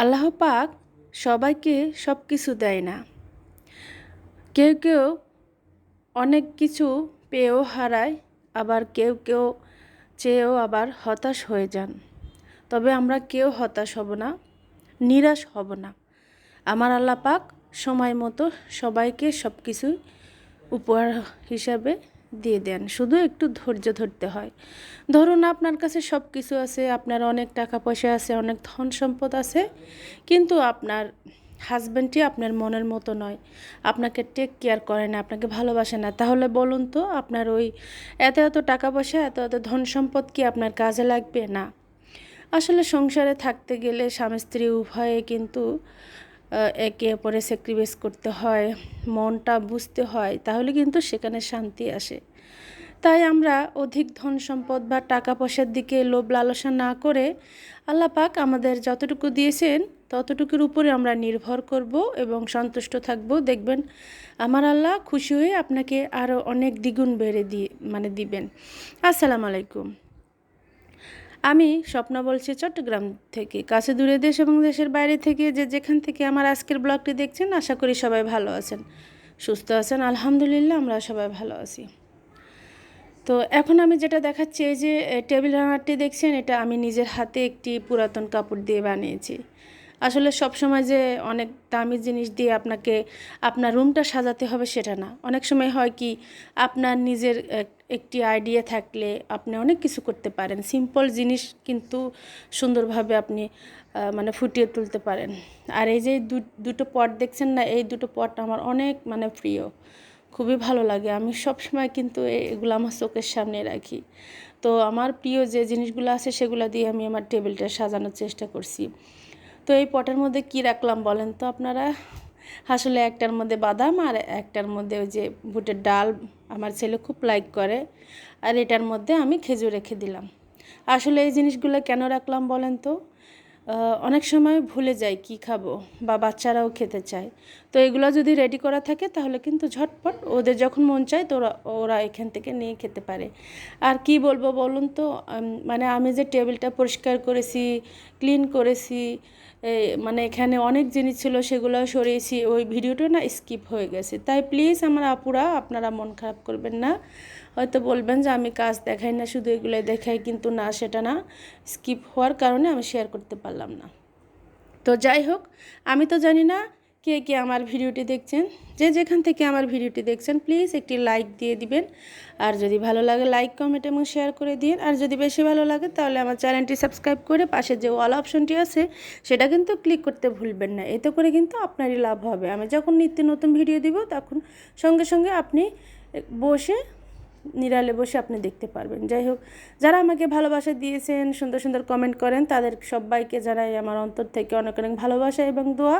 আল্লাহ পাক সবাইকে সব কিছু দেয় না। কেউ কেউ অনেক কিছু পেয়েও হারায়, আবার কেউ কেউ চেয়েও আবার হতাশ হয়ে যান। তবে আমরা কেউ হতাশ হব না, নিরাশ হব না। আমার আল্লাহ পাক সময় মতো সবাইকে সব কিছু উপহার হিসাবে দিয়ে দেন, শুধু একটু ধৈর্য ধরতে হয়। ধরুন আপনার কাছে সব কিছু আছে, আপনার অনেক টাকা পয়সা আছে, অনেক ধন সম্পদ আছে, কিন্তু আপনার হাজব্যান্ডটি আপনার মনের মতো নয়। আপনাকে টেক কেয়ার করে না, আপনাকে ভালোবাসে না। তাহলে বলুন তো, আপনার ওই এত এত টাকা পয়সা, এত এত ধন সম্পদ কি আপনার কাজে লাগবে? না। আসলে সংসারে থাকতে গেলে স্বামী স্ত্রী উভয়ে কিন্তু একে অপরে স্যাক্রিফাইস করতে হয়, মনটা বুঝতে হয়, তাহলে কিন্তু সেখানে শান্তি আসে। তাই আমরা অধিক ধন সম্পদ বা টাকা পয়সার দিকে লোভ লালসা না করে আল্লাহ পাক আমাদের যতটুকু দিয়েছেন, ততটুকুর উপরে আমরা নির্ভর করব এবং সন্তুষ্ট থাকব। দেখবেন আমার আল্লাহ খুশি হয়ে আপনাকে আরও অনেক দ্বিগুণ বেড়ে দিয়ে মানে দিবেন। আসসালামু আলাইকুম। আমি স্বপ্ন বলছি চট্টগ্রাম থেকে, কাছে দূরে দেশ এবং দেশের বাইরে থেকে যে যেখান থেকে আমার আজকের ব্লগটি দেখছেন, আশা করি সবাই ভালো আছেন। সুস্থ আছেন, আলহামদুলিল্লাহ আমরা সবাই ভালো আছি। তো এখন আমি যেটা দেখাচ্ছি, এই যে টেবিল রানারটি দেখছেন, এটা আমি নিজের হাতে একটি পুরাতন কাপড় দিয়ে বানিয়েছি। আসলে সব সময় যে অনেক দামি জিনিস দিয়ে আপনাকে, আপনার রুমটা সাজাতে হবে সেটা না। অনেক সময় হয় কি, আপনার নিজের একটি আইডিয়া থাকলে আপনি অনেক কিছু করতে পারেন। সিম্পল জিনিস কিন্তু সুন্দরভাবে আপনি মানে ফুটিয়ে তুলতে পারেন। আর এই যে দুটো পট দেখছেন না, এই দুটো পট আমার অনেক মানে প্রিয়। খুবই ভালো লাগে। আমি সব সময় কিন্তু এগুলো আমার চোখের সামনে রাখি। তো আমার প্রিয় যে জিনিসগুলো আছে, সেগুলো দিয়ে আমি আমার টেবিলটা সাজানোর চেষ্টা করছি। তো এই পটের মধ্যে কি রাখলাম বলেন তো আপনারা? আসলে একটার মধ্যে বাদাম আর একটার মধ্যে ওই যে বুটের ডাল আমার ছেলে খুব লাইক করে। আর এটার মধ্যে আমি খেজুর রেখে দিলাম। আসলে এই জিনিসগুলো কেন রাখলাম বলেন তো? অনেক সময় ভুলে যাই কি খাব বা বাচ্চারাও খেতে চায়। তো এগুলো যদি রেডি করা থাকে তাহলে কিন্তু ঝটপট ওদের যখন মন চায় তো ওরা ওরা এখান থেকে নিয়ে খেতে পারে। আর কি বলব বলুন তো মানে আমি যে টেবিলটা পরিষ্কার করেছি ক্লিন করেছি মানে এখানে অনেক জিনিস ছিল সেগুলো সরিয়েছি, ওই ভিডিওটা না স্কিপ হয়ে গেছে। তাই প্লিজ আমার আপুরা, আপনারা মন খারাপ করবেন না। হয়তো বলবেন যে আমি কাজ দেখাই না, শুধু এগুলো দেখাই, কিন্তু না, সেটা না স্কিপ হওয়ার কারণে আমি শেয়ার করতে পারলাম না। তো যাই হোক, আমি তো জানি না কে কে আমার ভিডিওটি দেখছেন। যে যেখান থেকে আমার ভিডিওটি দেখছেন প্লিজ একটি লাইক দিয়ে দিবেন। আর যদি ভালো লাগে লাইক কমেন্ট এবং শেয়ার করে দিন। আর যদি বেশি ভালো লাগে, তাহলে আমার চ্যানেলটি সাবস্ক্রাইব করে পাশে যে অল অপশনটি আছে, সেটা কিন্তু ক্লিক করতে ভুলবেন না। এতে করে কিন্তু আপনারই লাভ হবে। আমি যখন নিত্য নতুন ভিডিও দিব, তখন সঙ্গে সঙ্গে আপনি বসে নিরালে বসে আপনি দেখতে পারবেন। যাই হোক, যারা আমাকে ভালোবাসা দিয়েছেন, সুন্দর সুন্দর কমেন্ট করেন, তাদের সবাইকে জানাই আমার অন্তর থেকে অনেক অনেক ভালোবাসা এবং দোয়া।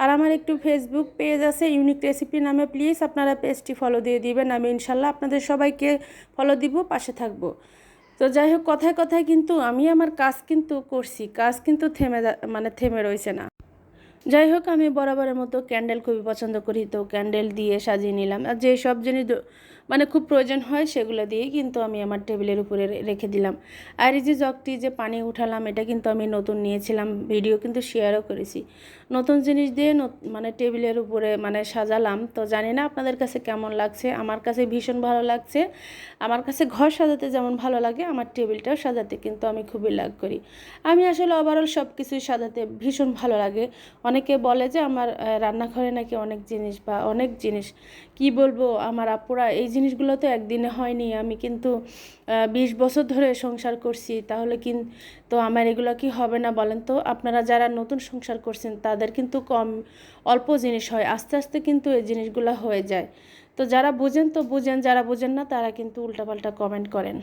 আর আমার একটু ফেসবুক পেজ আছে ইউনিক রেসিপি নামে প্লিজ আপনারা পেজটি ফলো দিয়ে দিবেন। আমি ইনশাল্লাহ আপনাদের সবাইকে ফলো দিব, পাশে থাকব। তো যাই হোক, কথায় কথায় কিন্তু আমি আমার কাজ কিন্তু করছি, কাজ কিন্তু থেমে মানে থেমে রয়েছে না। যাই হোক, আমি বরাবরের মতো ক্যান্ডেল খুবই পছন্দ করি, তো ক্যান্ডেল দিয়ে সাজিয়ে নিলাম। আর যে সব জিনিস মানে খুব প্রয়োজন হয় সেগুলো দিয়েই কিন্তু আমি আমার টেবিলের উপরে রেখে দিলাম। আর এই যে জগটি যে পানি উঠালাম, এটা কিন্তু আমি নতুন নিয়েছিলাম, ভিডিও কিন্তু শেয়ারও করেছি। নতুন জিনিস দিয়ে মানে টেবিলের উপরে মানে সাজালাম। তো জানি না আপনাদের কাছে কেমন লাগছে, আমার কাছে ভীষণ ভালো লাগছে। আমার কাছে ঘর সাজাতে যেমন ভালো লাগে, আমার টেবিলটাও সাজাতে কিন্তু আমি খুবই লাগ করি। আমি আসলে ওভারঅল সব কিছুই সাজাতে ভীষণ ভালো লাগে। অনেকে বলে যে আমার রান্নাঘরে নাকি অনেক জিনিস বা অনেক জিনিস, কি বলব, আমার আপুরা এই জিনিসগুলো তো একদিনে হয়নি। আমি কিন্তু বিশ বছর ধরে সংসার করছি। তাহলে কিন, তো আমার এগুলো কি হবে না বলেন তো? আপনারা যারা নতুন সংসার করছেন, তাদের কিন্তু কম, অল্প জিনিস হয়। আস্তে আস্তে কিন্তু এই জিনিসগুলো হয়ে যায়। তো যারা বুঝেন তো বুঝেন, যারা বুঝেন না, তারা কিন্তু উল্টাপাল্টা কমেন্ট করেন।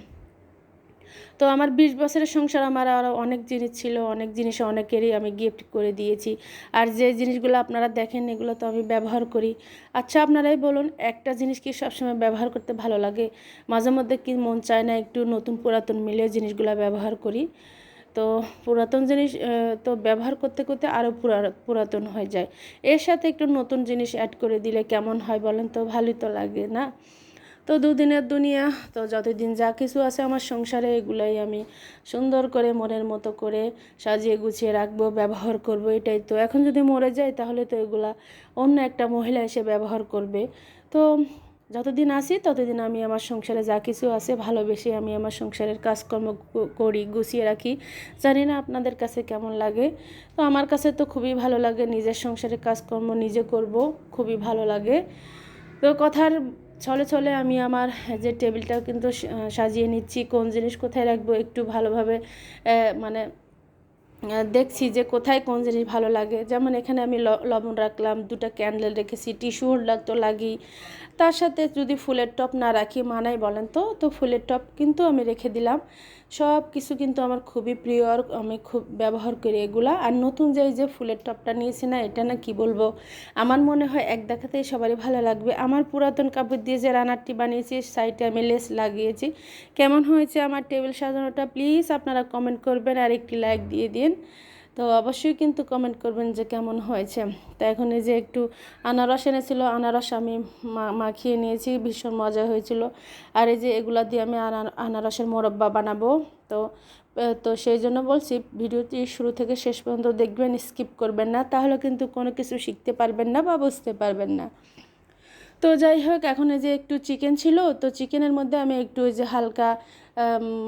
তো আমার বিশ বছরের সংসার আমার আরও অনেক জিনিস ছিল, অনেক জিনিস অনেকেরই আমি গিফট করে দিয়েছি। আর যে জিনিসগুলো আপনারা দেখেন, এগুলো তো আমি ব্যবহার করি। আচ্ছা আপনারাই বলুন, একটা জিনিস কি সবসময় ব্যবহার করতে ভালো লাগে? মাঝে মধ্যে কি মন চায় না একটু নতুন পুরাতন মিলে জিনিসগুলো ব্যবহার করি? তো পুরাতন জিনিস তো ব্যবহার করতে করতে আরও পুরাতন হয়ে যায়। এর সাথে একটু নতুন জিনিস অ্যাড করে দিলে কেমন হয় বলেন তো? ভালোই তো লাগে, না? তো দুদিনের দুনিয়া, তো যতদিন যা কিছু আছে আমার সংসারে এগুলাই আমি সুন্দর করে মনের মতো করে সাজিয়ে গুছিয়ে রাখব, ব্যবহার করব, এটাই তো। এখন যদি মরে যায় তাহলে তো এগুলা অন্য একটা মহিলা এসে ব্যবহার করবে। তো যতদিন আসি ততদিন আমি আমার সংসারে যা কিছু আছে ভালোবেসে আমি আমার সংসারের কাজকর্ম করি, গুছিয়ে রাখি। জানি না আপনাদের কাছে কেমন লাগে। তো আমার কাছে তো খুবই ভালো লাগে, নিজের সংসারের কাজকর্ম নিজে করব, খুবই ভালো লাগে। তো কথার ছলে ছলে আমি আমার যে টেবিলটাও কিন্তু সাজিয়ে নিচ্ছি, কোন জিনিস কোথায় রাখব একটু ভালোভাবে মানে দেখছি যে কোথায় কোন জিনিস ভালো লাগে। যেমন এখানে আমি লবণ রাখলাম, দুটা ক্যান্ডেল রেখেছি, টিস্যু হোল্ডার তো লাগি। তার সাথে যদি ফুলের টপ না রাখি মানাই বলেন তো? তো ফুলের টপ কিন্তু আমি রেখে দিলাম। সব কিছু কিন্তু আমার খুবই প্রিয় আর আমি খুব ব্যবহার করি এগুলা। আর নতুন যে যে ফুলের টপটা নিয়েছি না, এটা না কি বলব? আমার মনে হয় এক দেখাতেই সবারই ভালো লাগবে। আমার পুরাতন কাপড় দিয়ে যে রানারটি বানিয়েছি, সাইডে আমি লেস লাগিয়েছি। কেমন হয়েছে আমার টেবিল সাজানোটা? প্লিজ আপনারা কমেন্ট করবেন আর একটি লাইক দিয়ে দিন। তো অবশ্যই কিন্তু কমেন্ট করবেন যে কেমন হয়েছে। তো এখন এই যে একটু আনারস এনেছিল, আনারস আমি মাখিয়ে নিয়েছি, ভীষণ মজা হয়েছিল। আর এই যে এগুলা দিয়ে আমি আনারসের মোরব্বা বানাবো। তো তো সেই জন্য বলছি, ভিডিওটি শুরু থেকে শেষ পর্যন্ত দেখবেন স্কিপ করবেন না। তাহলে কিন্তু কোনো কিছু শিখতে পারবেন না বা বুঝতে পারবেন না। তো যাই হোক, এখন এই যে একটু চিকেন ছিল। তো চিকেনের মধ্যে আমি একটু ওই যে হালকা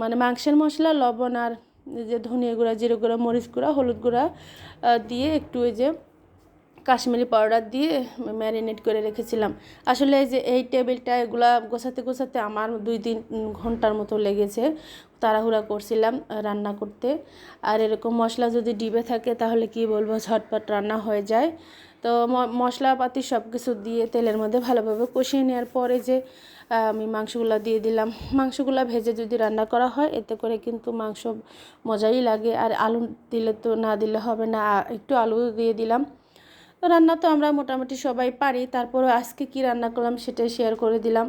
মানে মাংসের মশলা, লবণ আর যে ধনিয়া গুঁড়া, জিরে গুঁড়া, মরিচ গুঁড়া, হলুদ গুঁড়া দিয়ে একটু ওই যে কাশ্মীরি পাউডার দিয়ে ম্যারিনেট করে রেখেছিলাম। আসলে এই যে এই টেবিলটা এগুলা গোছাতে গোছাতে আমার দুই তিন ঘণ্টার মতো লেগেছে। তাড়াহুড়া করছিলাম রান্না করতে। আর এরকম মশলা যদি ডিবে থাকে তাহলে কি বলব? ঝটপট রান্না হয়ে যায়। তো মশলাপাতি সব কিছু দিয়ে তেলের মধ্যে ভালোভাবে কষিয়ে নেওয়ার পরে যে আমি মাংসগুলো দিয়ে দিলাম। মাংসগুলো ভেজে যদি রান্না করা হয়, এতে করে কিন্তু মাংস মজাই লাগে। আর আলু দিলে তো না দিলে হবে না। একটু আলু দিয়ে দিলাম। তো রান্না তো আমরা মোটামুটি সবাই পারি। তারপরও আজকে কি রান্না করলাম সেটাই শেয়ার করে দিলাম।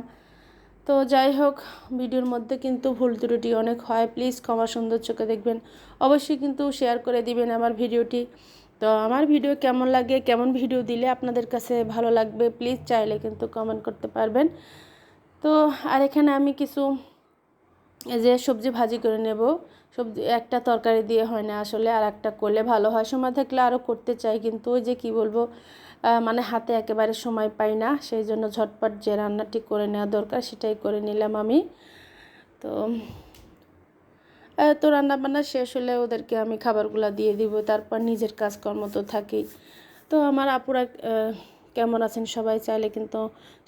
তো যাই হোক, ভিডিওর মধ্যে কিন্তু ভুল ত্রুটি অনেক হয়। প্লিজ ক্ষমা সুন্দর চোখে দেখবেন। অবশ্যই কিন্তু শেয়ার করে দিবেন আমার ভিডিওটি। তো আমার ভিডিও কেমন লাগে, কেমন ভিডিও দিলে আপনাদের কাছে ভালো লাগবে প্লিজ চাইলে কিন্তু কমেন্ট করতে পারবেন। তো আর এখানে আমি কিছু যে সবজি ভাজি করে নেব। সবজি, একটা তরকারি দিয়ে হয় না আসলে, আর একটা করলে ভালো হয়। সময় থাকলে আরও করতে চাই, কিন্তু ওই যে কি বলব মানে হাতে একেবারে সময় পাই না, সেই জন্য ঝটপট যে রান্নাটি করে নেওয়া দরকার সেটাই করে নিলাম আমি। তো তো রান্না বান্না শেষ হলে ওদেরকে আমি খাবারগুলো দিয়ে দিব, তারপর নিজের কাজকর্ম তো থাকেই। তো আমার আপুরা কেমন আছেন সবাই চাইলে কিন্তু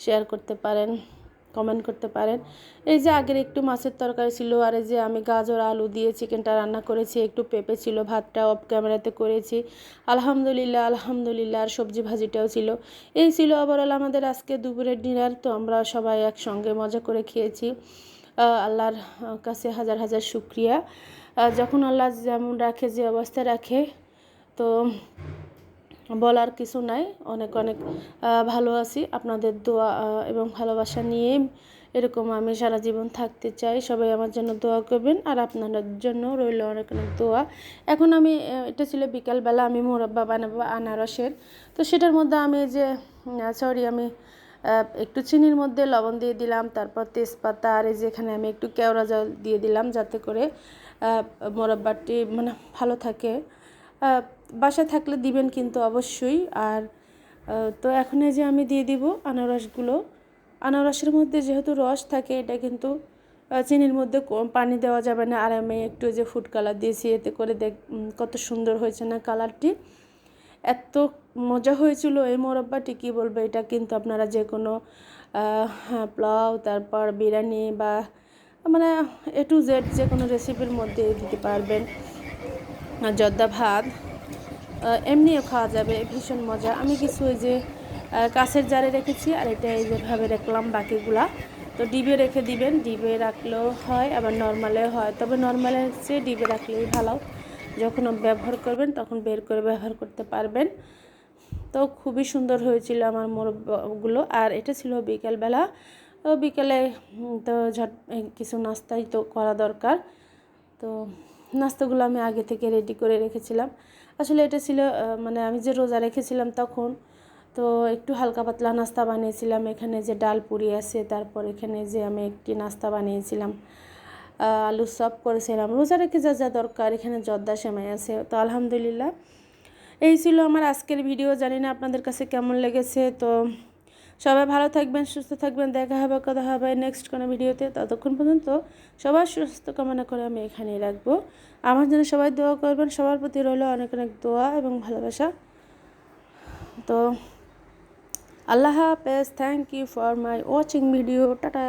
শেয়ার করতে পারেন কমেন্ট করতে পারেন। এই যে আগের একটু মাছের তরকারি ছিল, আর এই যে আমি গাজর, আলু দিয়ে চিকেনটা রান্না করেছি, একটু পেঁপে ছিল, ভাতটা অফ ক্যামেরাতে করেছি। আলহামদুলিল্লাহ আলহামদুলিল্লাহ, আর সবজি ভাজিটাও ছিল। এই ছিল ওভারঅল আমাদের আজকে দুপুরের ডিনার তো আমরা সবাই একসঙ্গে মজা করে খেয়েছি। আল্লাহর কাছে হাজার হাজার শুক্রিয়া। যখন আল্লাহ যেমন রাখে, যে অবস্থায় রাখে, তো বলার কিছু নাই। অনেক অনেক ভালো আছি। আপনাদের দোয়া এবং ভালোবাসা নিয়ে এরকম আমি সারা জীবন থাকতে চাই। সবাই আমার জন্য দোয়া করবেন। আর আপনাদের জন্য রইল অনেক অনেক দোয়া। এখন আমি এটা ছিল বিকালবেলা আমি মোরব্বা বানাবো আনারসের। তো সেটার মধ্যে আমি যে সরি আমি একটু চিনির মধ্যে লবণ দিয়ে দিলাম, তারপর তেজপাতা, আর এই যে এখানে আমি একটু কেওড়া জল দিয়ে দিলাম যাতে করে মোরব্বাটি মানে ভালো থাকে। বাসায় থাকলে দিবেন কিন্তু অবশ্যই, আর তো এখন এই যে আমি দিয়ে দিব আনারসগুলো। আনারসের মধ্যে যেহেতু রস থাকে, এটা কিন্তু চিনির মধ্যে পানি দেওয়া যাবে না। আর আমি একটু যে ফুড কালার দিয়েছি, এতে করে দেখ কত সুন্দর হয়েছে না কালারটি এত মজা হয়েছিল এই মোরব্বাটি কী বলব এটা কিন্তু আপনারা যে কোনো হ্যাঁ, পোলাও তারপর বিরিয়ানি বা মানে এ টু জেড যে কোনো রেসিপির মধ্যে দিতে পারবেন। জর্দা ভাত এমনিও খাওয়া যাবে ভীষণ মজা। আমি কিছু ওই যে কাছের জারে রেখেছি আর এটা এই যেভাবে রাখলাম বাকিগুলা। তো ডিবে রেখে দিবেন ডিবে রাখলেও হয় আবার নর্মালেও হয়। তবে নর্মালের চেয়ে ডিবে রাখলেই ভালো। যখন ব্যবহার করবেন, তখন বের করে ব্যবহার করতে পারবেন। তো খুবই সুন্দর হয়েছিল আমার মোরগগুলো। আর এটা ছিল বিকেলবেলা। তো বিকেলে তো ঝট কিছু নাস্তাই তো করা দরকার। তো নাস্তাগুলো আমি আগে থেকে রেডি করে রেখেছিলাম। আসলে এটা ছিল মানে আমি যে রোজা রেখেছিলাম তখন, তো একটু হালকা পাতলা নাস্তা বানিয়েছিলাম। এখানে যে ডাল পুরি আছে, তারপর এখানে যে আমি একটি নাস্তা বানিয়েছিলাম। আলুর চপ করেছিলাম। রোজা রেখে যা যা দরকার, এখানে জর্দা সেমাই আছে। তো আলহামদুলিল্লাহ। এই ছিল আমার আজকের ভিডিও, জানি না আপনাদের কাছে কেমন লেগেছে। তো সবাই ভালো থাকবেন, সুস্থ থাকবেন। দেখা হবে, কথা হবে নেক্সট কোনো ভিডিওতে। ততক্ষণ পর্যন্ত সবার সুস্থ কামনা করে আমি এখানেই রাখব। আমার জন্য সবাই দোয়া করবেন। সবার প্রতি রইল অনেক অনেক দোয়া এবং ভালোবাসা। তো আল্লাহ হাফেজ। Thank you for my watching video tata.